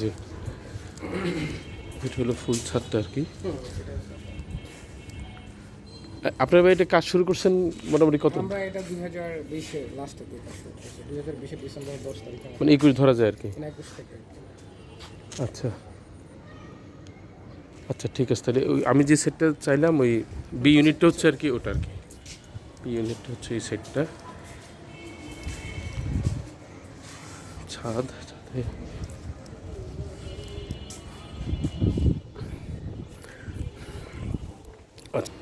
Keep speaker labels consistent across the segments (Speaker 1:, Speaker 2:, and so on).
Speaker 1: জি। এটা হলো ফুল ছাদটা আর কি। আপনারা এটা কাজ শুরু করছেন মোটামুটি কত?
Speaker 2: আমরা এটা দুই হাজার বিশে লাস্টের দিকে শুরু করছি। দুই হাজার বিশে ডিসেম্বর দশ তারিখে
Speaker 1: মানে একুশ ধরা যায় আর কি।
Speaker 2: থেকে
Speaker 1: আচ্ছা। আচ্ছা ঠিক আছে। তাহলে ওই আমি যে সেটটা চাইলাম ওই বি ইউনিটটা হচ্ছে আর কি ওটা আর কি। বি ইউনিটটা হচ্ছে এই সেটটা। ছাদ।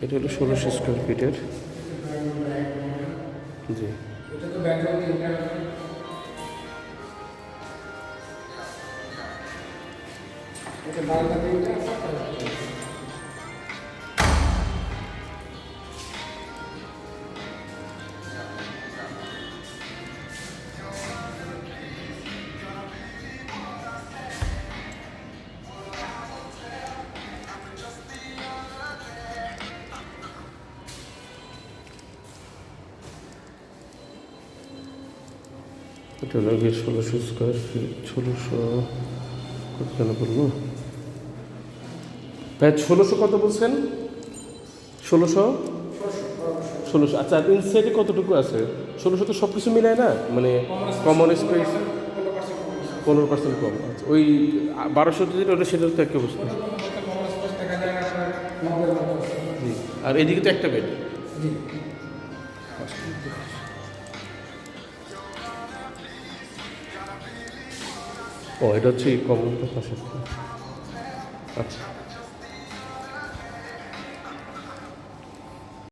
Speaker 1: এটা হলো ষোলোশো স্কোয়ার ফিটের জি।
Speaker 2: এটা এটা
Speaker 1: লাগে ষোলোশো স্কোয়ার ফিট ষোলোশো কত কেন বলব ভাই ষোলোশো কত বলছেন? ষোলোশো ষোলোশো আচ্ছা ইনসাইডে কতটুকু আছে? ষোলোশো তো সব কিছু মিলায় না? মানে কমন স্পেস পনেরো পার্সেন্ট কম। আচ্ছা ওই বারোশো যেটা ওটা সেটার তো
Speaker 2: নব্বই মতো
Speaker 1: জি আর এদিকে তো একটা বেড
Speaker 2: জি।
Speaker 1: ও এটা হচ্ছে কমন পাশে আচ্ছা।